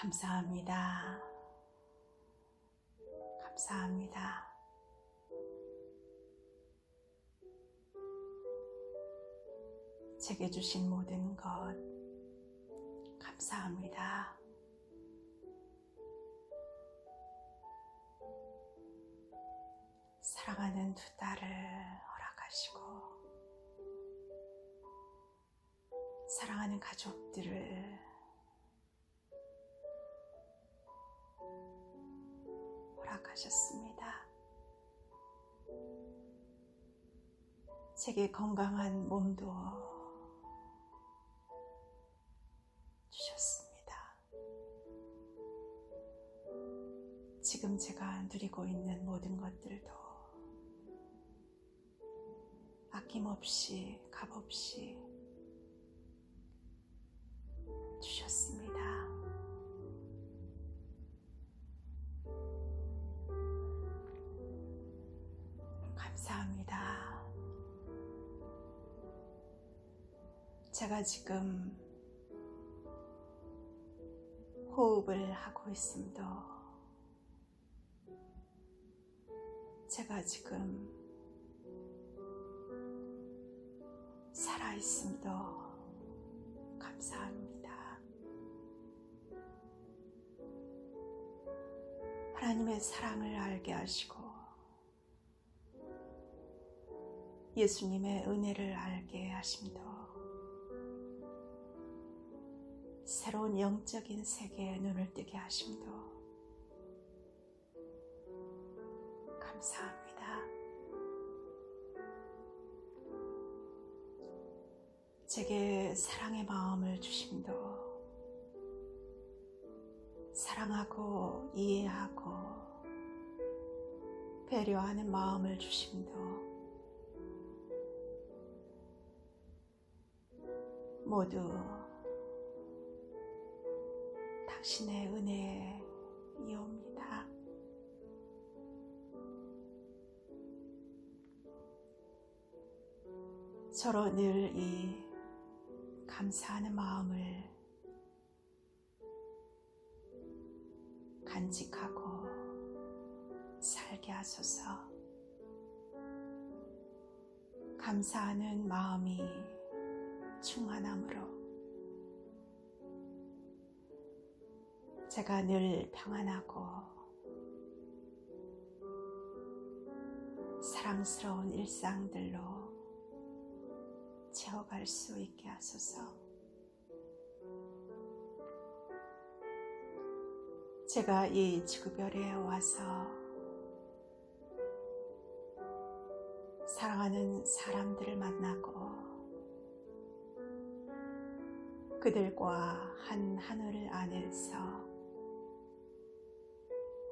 감사합니다. 감사합니다. 제게 주신 모든 것 감사합니다. 사랑하는 두 딸을 허락하시고 사랑하는 가족들을 허락하셨습니다. 제게 건강한 몸도 주셨습니다. 지금 제가 누리고 있는 모든 것들도 아낌없이 값없이 주셨습니다. 지금 호흡을 하고 있음도 제가 지금 살아 있음도 감사합니다. 하나님의 사랑을 알게 하시고 예수님의 은혜를 알게 하심도 새로운 영적인 세계에 눈을 뜨게 하심도 감사합니다. 제게 사랑의 마음을 주심도 사랑하고 이해하고 배려하는 마음을 주심도 모두 당신의 은혜에 이옵니다. 서로 늘 이 감사하는 마음을 간직하고 살게 하소서. 감사하는 마음이 충만함으로 제가 늘 평안하고 사랑스러운 일상들로 채워갈 수 있게 하소서. 제가 이 지구별에 와서 사랑하는 사람들을 만나고 그들과 한 하늘 안에서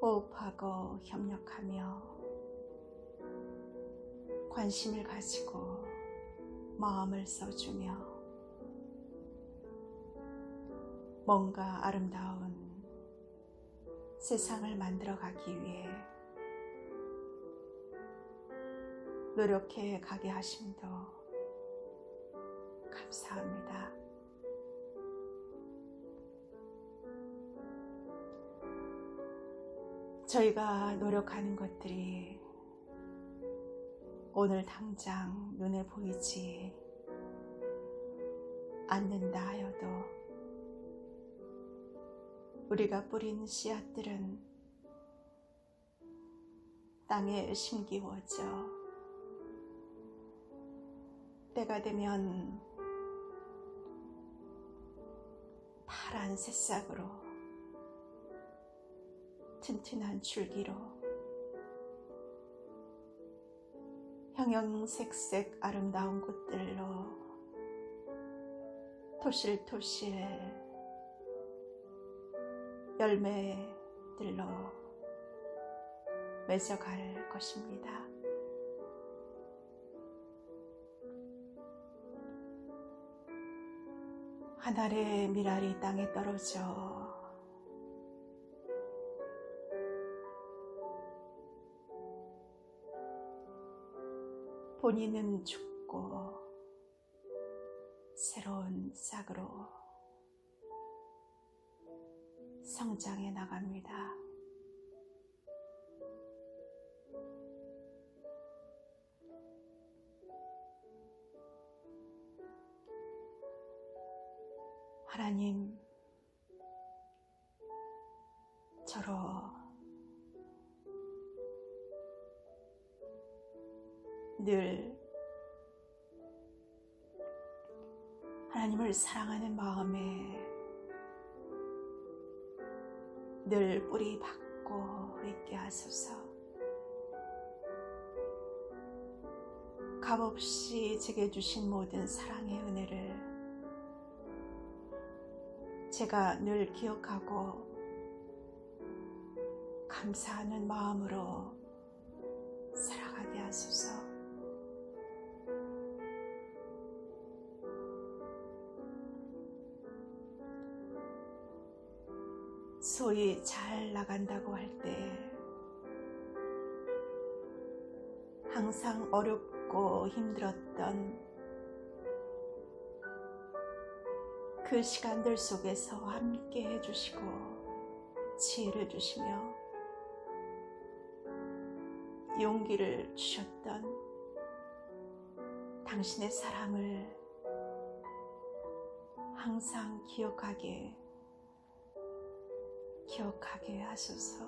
호흡하고 협력하며 관심을 가지고 마음을 써주며 뭔가 아름다운 세상을 만들어 가기 위해 노력해 가게 하심도 감사합니다. 저희가 노력하는 것들이 오늘 당장 눈에 보이지 않는다 하여도 우리가 뿌린 씨앗들은 땅에 심기워져 때가 되면 파란 새싹으로 튼튼한 줄기로 형형색색 아름다운 꽃들로 토실토실 열매들로 맺어갈 것입니다. 한 알의 미랄이 땅에 떨어져 본인은 죽고 새로운 싹으로 성장해 나갑니다. 하나님, 저로 늘 하나님을 사랑하는 마음에 늘 뿌리 박고 있게 하소서. 값없이 제게 주신 모든 사랑의 은혜를 제가 늘 기억하고 감사하는 마음으로 살아가게 하소서. 소위 잘 나간다고 할 때 항상 어렵고 힘들었던 그 시간들 속에서 함께 해주시고 지혜를 주시며 용기를 주셨던 당신의 사랑을 항상 기억하게 기억하게 하소서.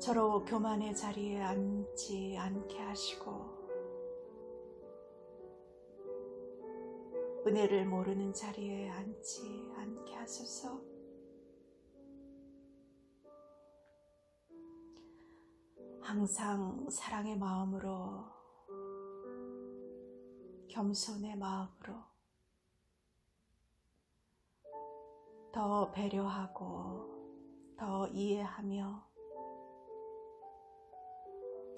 저로 교만의 자리에 앉지 않게 하시고 은혜를 모르는 자리에 앉지 않게 하소서. 항상 사랑의 마음으로 겸손의 마음으로 더 배려하고 더 이해하며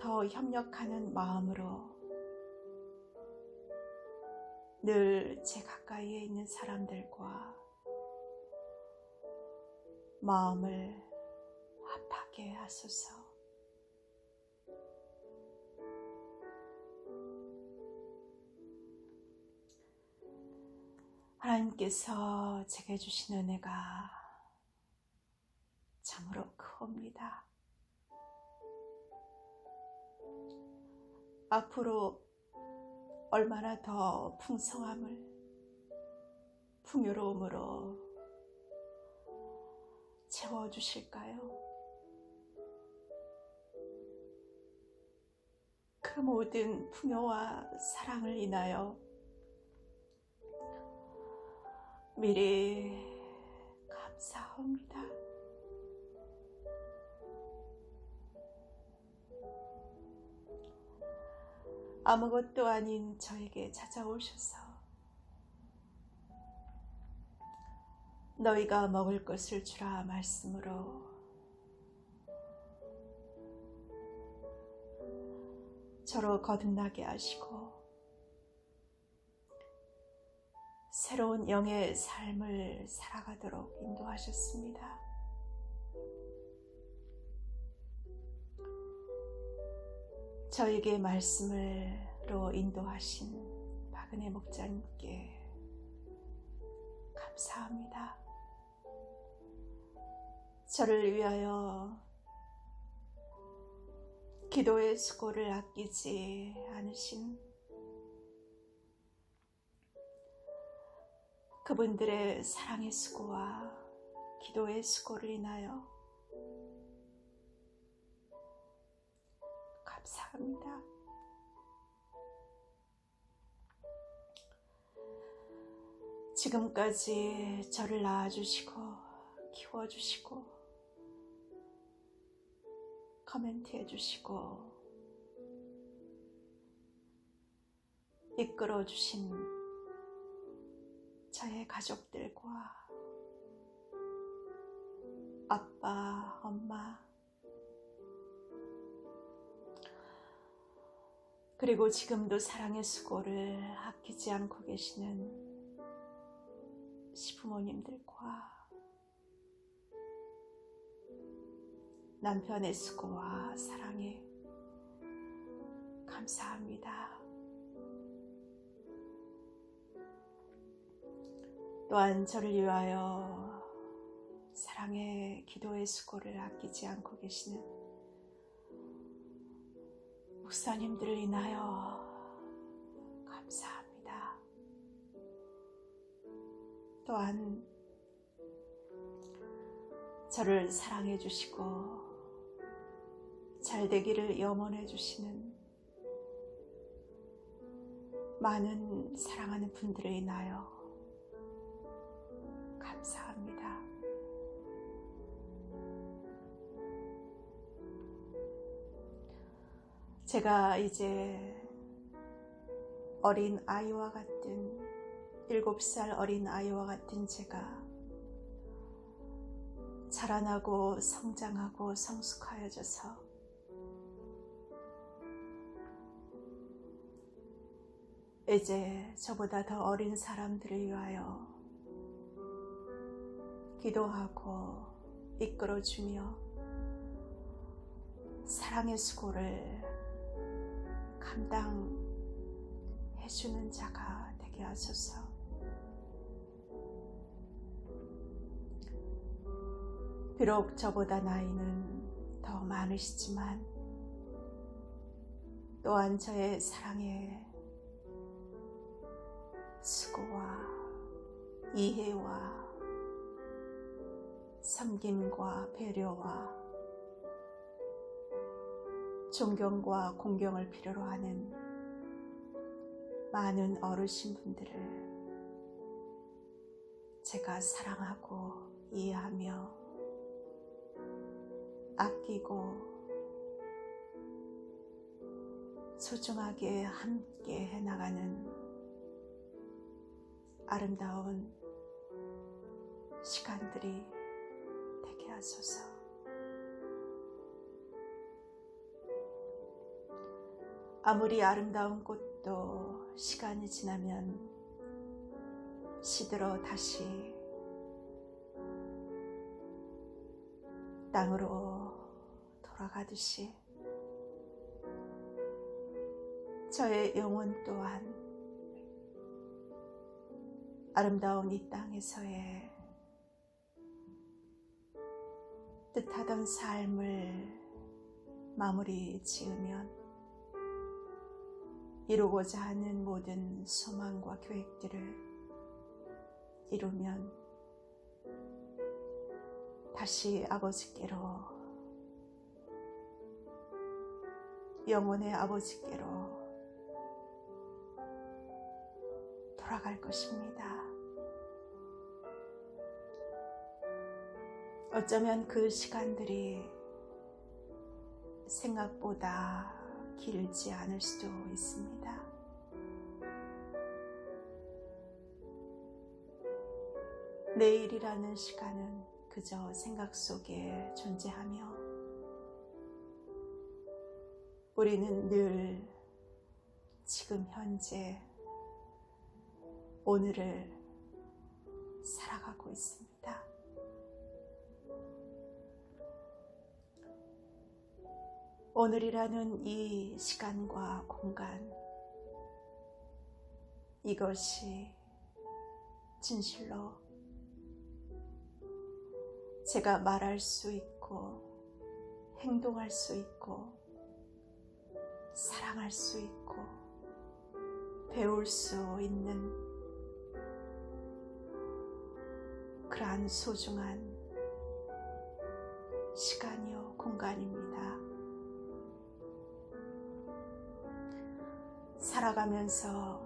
더 협력하는 마음으로 늘 제 가까이에 있는 사람들과 마음을 합하게 하소서. 하나님께서 제게 주신 은혜가 참으로 크옵니다. 앞으로 얼마나 더 풍성함을 풍요로움으로 채워주실까요? 그 모든 풍요와 사랑을 인하여 미리 감사합니다. 아무것도 아닌 저에게 찾아오셔서 너희가 먹을 것을 주라 말씀으로 저로 거듭나게 하시고 새로운 영의 삶을 살아가도록 인도하셨습니다. 저에게 말씀으로 인도하신 박은혜 목자님께 감사합니다. 저를 위하여 기도의 수고를 아끼지 않으신 그분들의 사랑의 수고와 기도의 수고를 인하여 감사합니다. 지금까지 저를 낳아주시고 키워주시고 커멘트 해주시고 이끌어주신 저의 가족들과 아빠, 엄마, 그리고 지금도 사랑의 수고를 아끼지 않고 계시는 시부모님들과 남편의 수고와 사랑에 감사합니다. 또한 저를 위하여 사랑의 기도의 수고를 아끼지 않고 계시는 목사님들을 인하여 감사합니다. 또한 저를 사랑해 주시고 잘 되기를 염원해 주시는 많은 사랑하는 분들을 인하여 감사합니다. 제가 이제 어린 아이와 같은 일곱 살 어린 아이와 같은 제가 자라나고 성장하고 성숙하여져서 이제 저보다 더 어린 사람들을 위하여 기도하고 이끌어주며 사랑의 수고를 감당해주는 자가 되게 하소서. 비록 저보다 나이는 더 많으시지만 또한 저의 사랑의 수고와 이해와 섬김과 배려와 존경과 공경을 필요로 하는 많은 어르신 분들을 제가 사랑하고 이해하며 아끼고 소중하게 함께 해나가는 아름다운 시간들이 되게 하소서. 아무리 아름다운 꽃도 시간이 지나면 시들어 다시 땅으로 돌아가듯이 저의 영혼 또한 아름다운 이 땅에서의 뜻하던 삶을 마무리 지으면 이루고자 하는 모든 소망과 계획들을 이루면 다시 아버지께로 영혼의 아버지께로 돌아갈 것입니다. 어쩌면 그 시간들이 생각보다 길지 않을 수도 있습니다. 내일이라는 시간은 그저 생각 속에 존재하며 우리는 늘 지금 현재 오늘을 살아가고 있습니다. 오늘이라는 이 시간과 공간, 이것이 진실로 제가 말할 수 있고, 행동할 수 있고, 사랑할 수 있고, 배울 수 있는 그러한 소중한 시간이요, 공간입니다. 살아가면서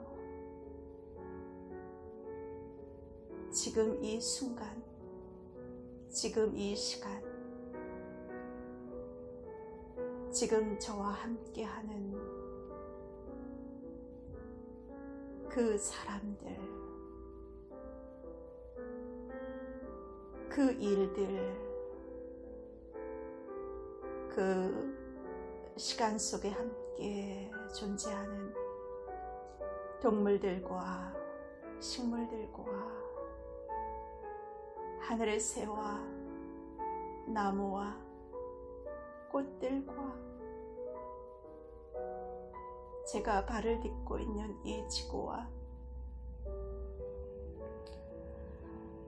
지금 이 순간, 지금 이 시간, 지금 저와 함께 하는 그 사람들, 그 일들, 그 시간 속에 함께 존재하는 동물들과 식물들과 하늘의 새와 나무와 꽃들과 제가 발을 딛고 있는 이 지구와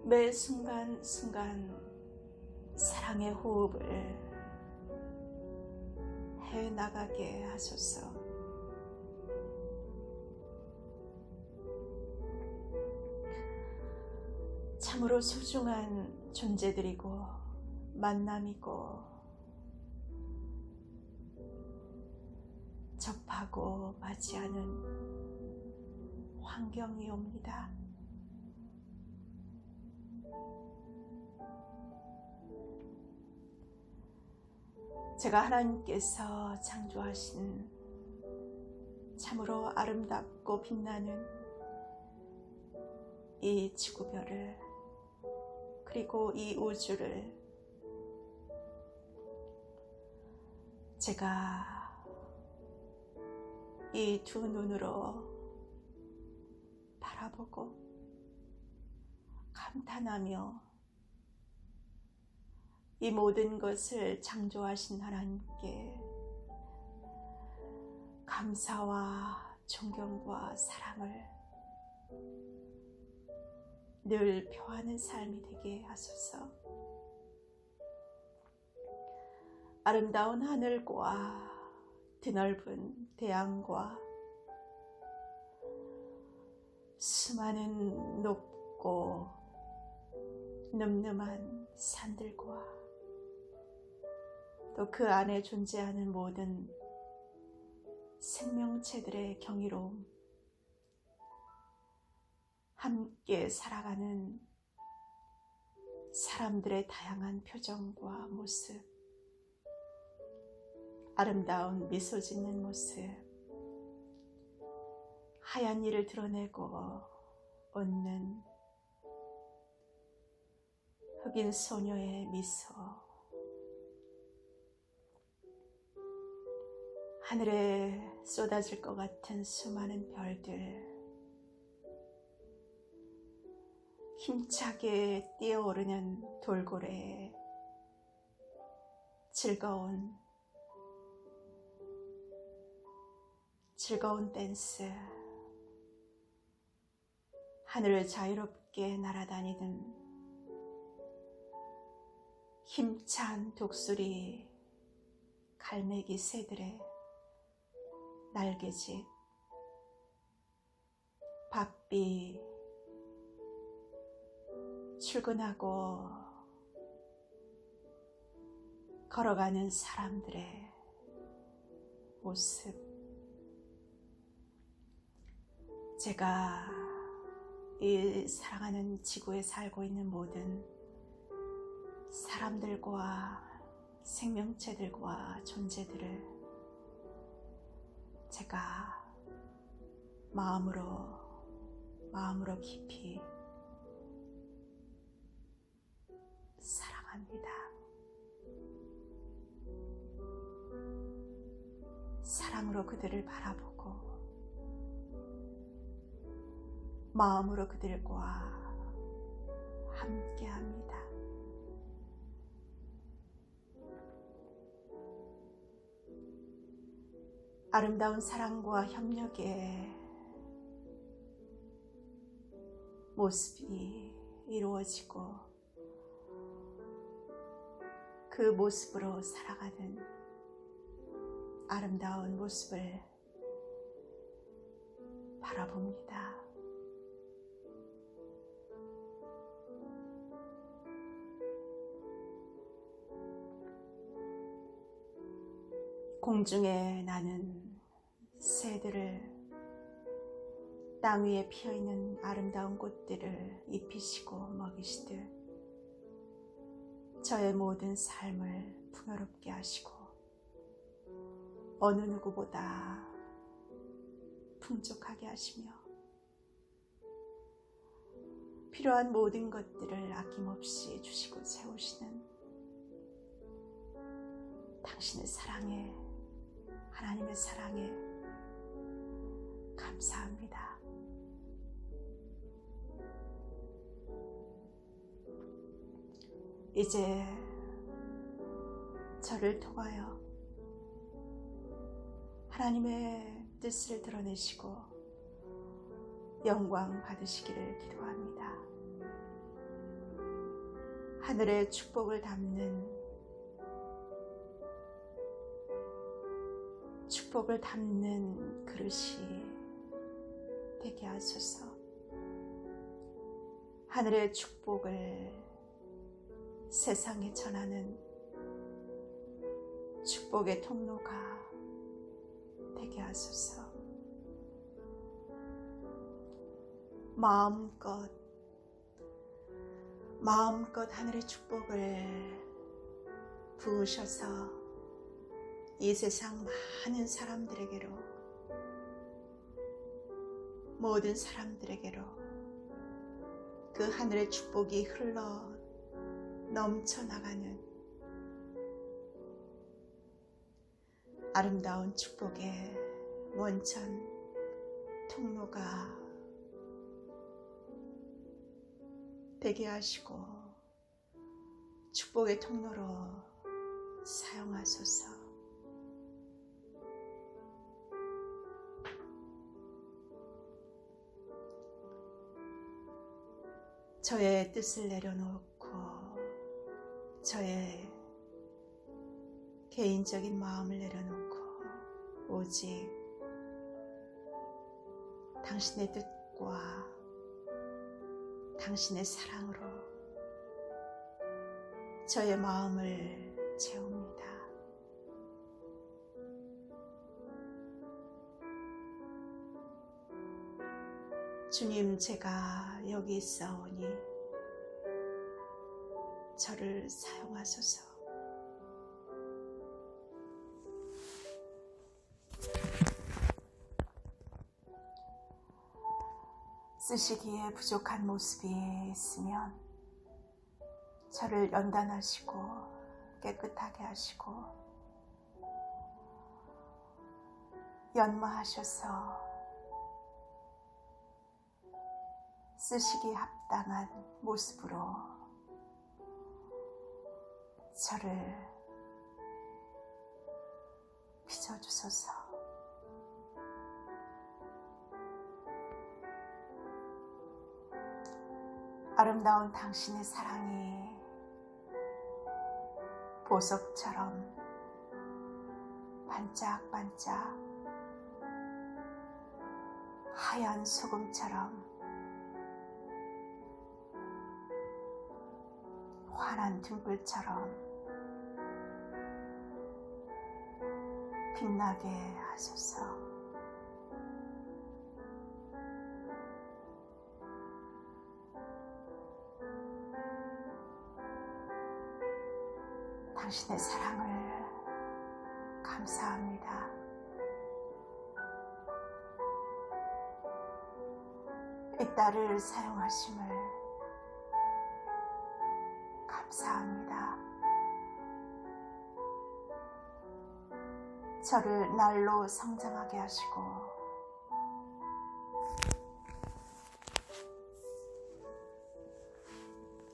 매 순간순간 사랑의 호흡을 해 나가게 하소서. 참으로 소중한 존재들이고 만남이고 접하고 맞이하는 환경이 옵니다. 제가 하나님께서 창조하신 참으로 아름답고 빛나는 이 지구별을 그리고 이 우주를 제가 이 두 눈으로 바라보고 감탄하며 이 모든 것을 창조하신 하나님께 감사와 존경과 사랑을 늘 표하는 삶이 되게 하소서. 아름다운 하늘과 드넓은 대양과 수많은 높고 늠름한 산들과 또 그 안에 존재하는 모든 생명체들의 경이로움, 함께 살아가는 사람들의 다양한 표정과 모습, 아름다운 미소 짓는 모습, 하얀 이를 드러내고 웃는 흑인 소녀의 미소, 하늘에 쏟아질 것 같은 수많은 별들, 힘차게 뛰어오르는 돌고래, 즐거운 즐거운 댄스, 하늘을 자유롭게 날아다니는 힘찬 독수리, 갈매기 새들의 날개짓, 바삐, 출근하고 걸어가는 사람들의 모습, 제가 이 사랑하는 지구에 살고 있는 모든 사람들과 생명체들과 존재들을 제가 마음으로, 마음으로 깊이 사랑합니다. 사랑으로 그들을 바라보고, 마음으로 그들과 함께 합니다. 아름다운 사랑과 협력의 모습이 이루어지고 그 모습으로 살아가는 아름다운 모습을 바라봅니다. 공중에 나는 새들을 땅 위에 피어 있는 아름다운 꽃들을 입히시고 먹이시듯 저의 모든 삶을 풍요롭게 하시고 어느 누구보다 풍족하게 하시며 필요한 모든 것들을 아낌없이 주시고 채우시는 당신의 사랑에 하나님의 사랑에 감사합니다. 이제 저를 통하여 하나님의 뜻을 드러내시고 영광 받으시기를 기도합니다. 하늘의 축복을 담는 축복을 담는 그릇이 되게 하소서. 하늘의 축복을 세상에 전하는 축복의 통로가 되게 하소서. 마음껏 마음껏 하늘의 축복을 부으셔서 이 세상 많은 사람들에게로 모든 사람들에게로 그 하늘의 축복이 흘러 넘쳐나가는 아름다운 축복의 원천 통로가 되게 하시고 축복의 통로로 사용하소서. 저의 뜻을 내려놓고 저의 개인적인 마음을 내려놓고 오직 당신의 뜻과 당신의 사랑으로 저의 마음을 채웁니다. 주님, 제가 여기 있사오니 저를 사용하소서. 쓰시기에 부족한 모습이 있으면 저를 연단하시고 깨끗하게 하시고 연마하셔서 쓰시기 합당한 모습으로 저를 빚어주소서. 아름다운 당신의 사랑이 보석처럼 반짝반짝 하얀 소금처럼 환한 등불처럼 빛나게 하소서. 당신의 사랑을 감사합니다. 이 딸을 사용하심을 저를 날로 성장하게 하시고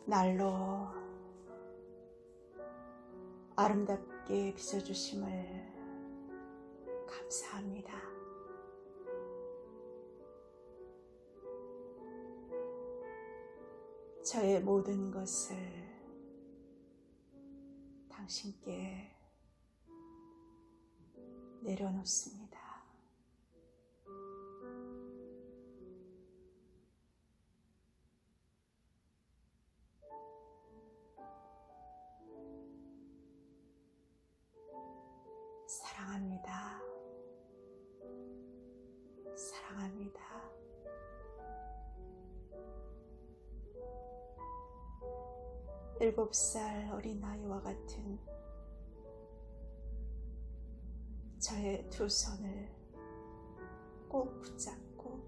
날로 아름답게 빚어주심을 감사합니다. 저의 모든 것을 당신께 내려놓습니다. 사랑합니다. 사랑합니다. 일곱 살 어린아이와 같은 저의 두 손을 꼭 붙잡고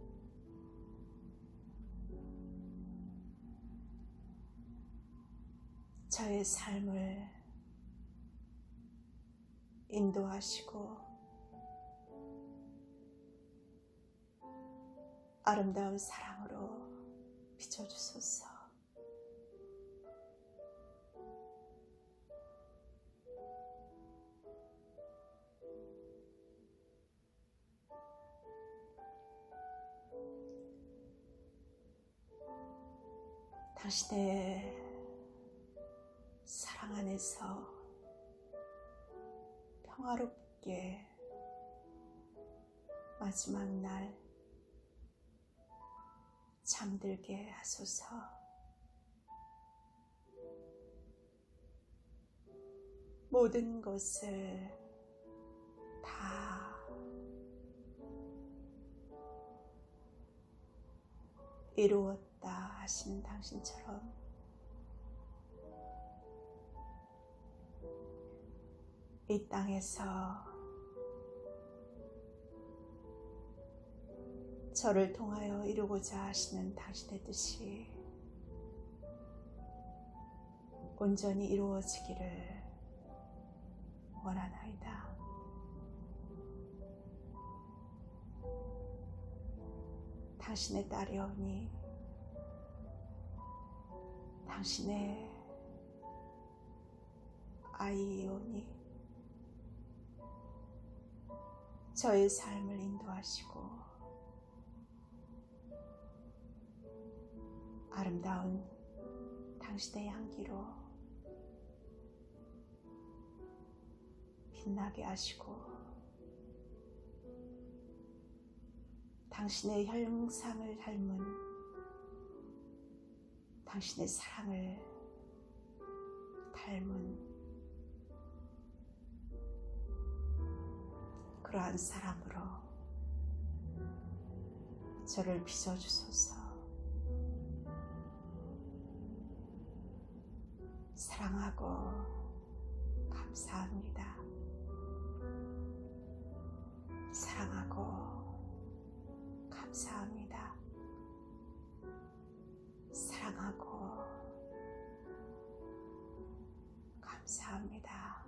저의 삶을 인도하시고 아름다운 사랑으로 비춰주소서. 당신의 사랑 안에서 평화롭게 마지막 날 잠들게 하소서. 모든 것을 다 이루었다 하신 당신처럼 이 땅에서 저를 통하여 이루고자 하시는 당신의 뜻이 온전히 이루어지기를 원하나이다. 당신의 딸이오니 당신의 아이오니 저의 삶을 인도하시고 아름다운 당신의 향기로 빛나게 하시고 당신의 형상을 닮은 당신의 사랑을 닮은 그러한 사람으로 저를 빚어주소서. 사랑하고 감사합니다. 사랑하고 감사합니다. 사랑하고 감사합니다.